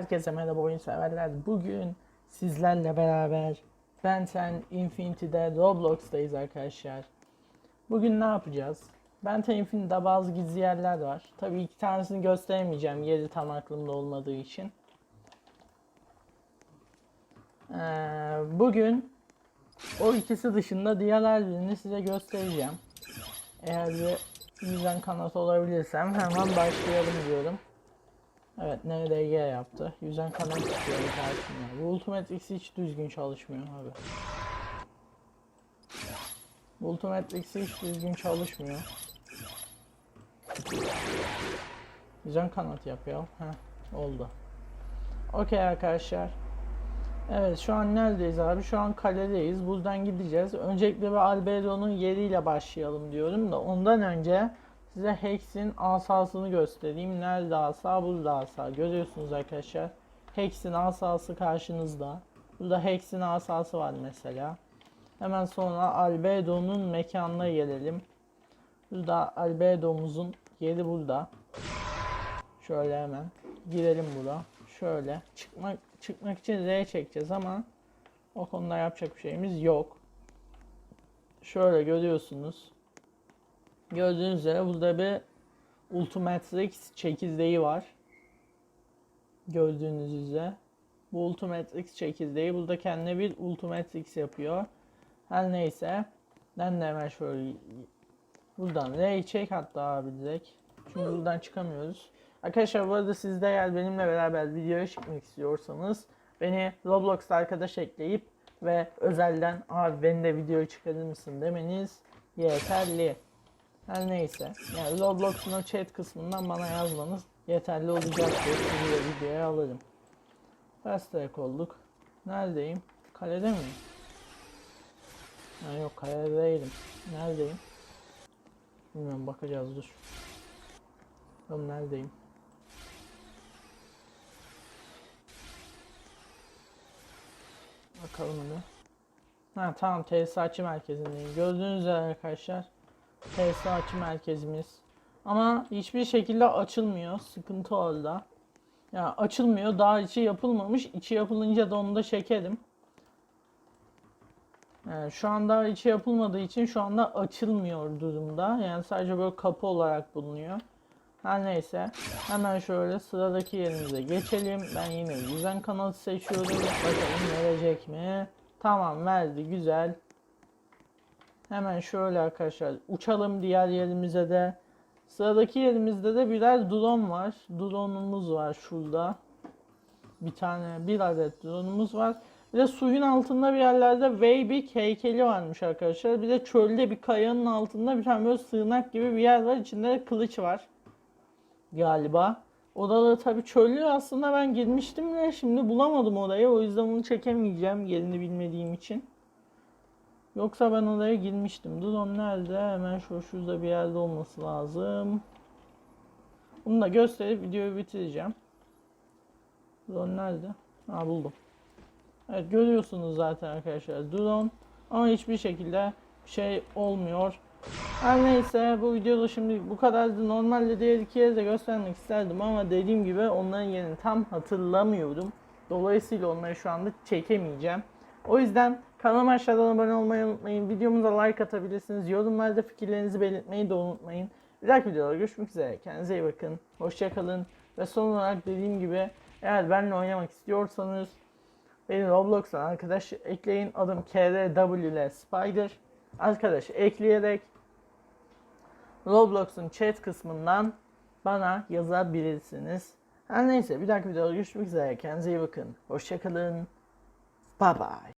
Herkese merhaba oyun severler. Bugün sizlerle beraber Benten Infinity'de Roblox'tayız arkadaşlar. Bugün ne yapacağız? Benten Infinity'de bazı gizli yerler var. Tabii iki tanesini gösteremeyeceğim yeri tam aklımda olmadığı için. Ee, bugün o ikisi dışında diğerlerini size göstereceğim. Eğer bir yüzden kanat olabilirsem hemen başlayalım diyorum. Evet NDG yaptı. Yüzden kanat istiyorum karşımda. Bu Ultimate X hiç düzgün çalışmıyor abi. Bu Ultimate X hiç düzgün çalışmıyor. Yüzden kanat yapıyor. Heh, oldu. Okey arkadaşlar. Evet şu an neredeyiz abi? Şu an kaledeyiz. Buradan gideceğiz. Öncelikle bir Albedo'nun yeriyle başlayalım diyorum da ondan önce size Hex'in asasını göstereyim. Nerede asa? Burada asa. Görüyorsunuz arkadaşlar. Hex'in asası karşınızda. Burada Hex'in asası var mesela. Hemen sonra Albedo'nun mekanına gelelim. Burada Albedo'muzun yeri burada. Şöyle hemen girelim bura. Şöyle çıkmak çıkmak için R çekeceğiz ama o konuda yapacak bir şeyimiz yok. Şöyle görüyorsunuz. Gördüğünüz üzere burada bir Ultimatrix çekirdeği var. Gördüğünüz üzere. Bu Ultimatrix çekirdeği burada kendine bir Ultimatrix yapıyor. Her neyse. Ben de hemen şöyle buradan R çek hatta abi direkt. Çünkü buradan çıkamıyoruz. Arkadaşlar bu arada siz de eğer benimle beraber videoya çıkmak istiyorsanız beni Roblox'ta arkadaş ekleyip ve özelden abi beni de videoya çıkarır mısın demeniz yeterli. Her neyse. Yani Roblox'un o chat kısmından bana yazmanız yeterli olacaktır. Sizi de videoya alırım. Fast track olduk. Neredeyim? Kalede miyim? Ha yok kalede değilim. Neredeyim? Bilmiyorum bakacağız dur. Bakalım neredeyim? Bakalım bir. Ha tamam tesisatçı merkezindeyim. Gördüğünüz üzere arkadaşlar tesisatçı merkezimiz. Ama hiçbir şekilde açılmıyor. Sıkıntı orada. Ya açılmıyor. Daha içi yapılmamış. İçi yapılınca da onu da çekerim. Yani şu anda içi yapılmadığı için şu anda açılmıyor durumda. Yani sadece böyle kapı olarak bulunuyor. Her neyse. Hemen şöyle sıradaki yerimize geçelim. Ben yine yüzen kanalı seçiyorum. Bakalım verecek mi? Tamam verdi. Güzel. Hemen şöyle arkadaşlar uçalım diğer yerimize de. Sıradaki yerimizde de birer drone var. Drone'umuz var şurada. Bir tane bir adet drone'umuz var. Bir de suyun altında bir yerlerde Weybig heykeli varmış arkadaşlar. Bir de çölde bir kayanın altında bir tane böyle sığınak gibi bir yer var. İçinde de kılıç var. Galiba. Odaları tabii çöllü aslında ben girmiştim de şimdi bulamadım orayı. O yüzden bunu çekemeyeceğim yerini bilmediğim için. Yoksa ben oraya girmiştim. Drone nerede? Hemen şu şurada bir yerde olması lazım. Bunu da gösterip videoyu bitireceğim. Drone nerede? Ha buldum. Evet görüyorsunuz zaten arkadaşlar drone ama hiçbir şekilde şey olmuyor. Her neyse bu videoda şimdi bu kadardı. Normalde diğer iki yeri de göstermek isterdim ama dediğim gibi onların yerini tam hatırlamıyorum. Dolayısıyla onları şu anda çekemeyeceğim. O yüzden kanalıma aşağıdan abone olmayı unutmayın. Videomuza like atabilirsiniz. Yorumlarda fikirlerinizi belirtmeyi de unutmayın. Bir dahaki videoda görüşmek üzere. Kendinize iyi bakın. Hoşçakalın. Ve son olarak dediğim gibi eğer benimle oynamak istiyorsanız Beni Roblox'tan arkadaş ekleyin. Adım KRW Spider. Arkadaş ekleyerek Roblox'un chat kısmından bana yazabilirsiniz. Her neyse bir dahaki videoda görüşmek üzere. Kendinize iyi bakın. Hoşçakalın. Bye bye.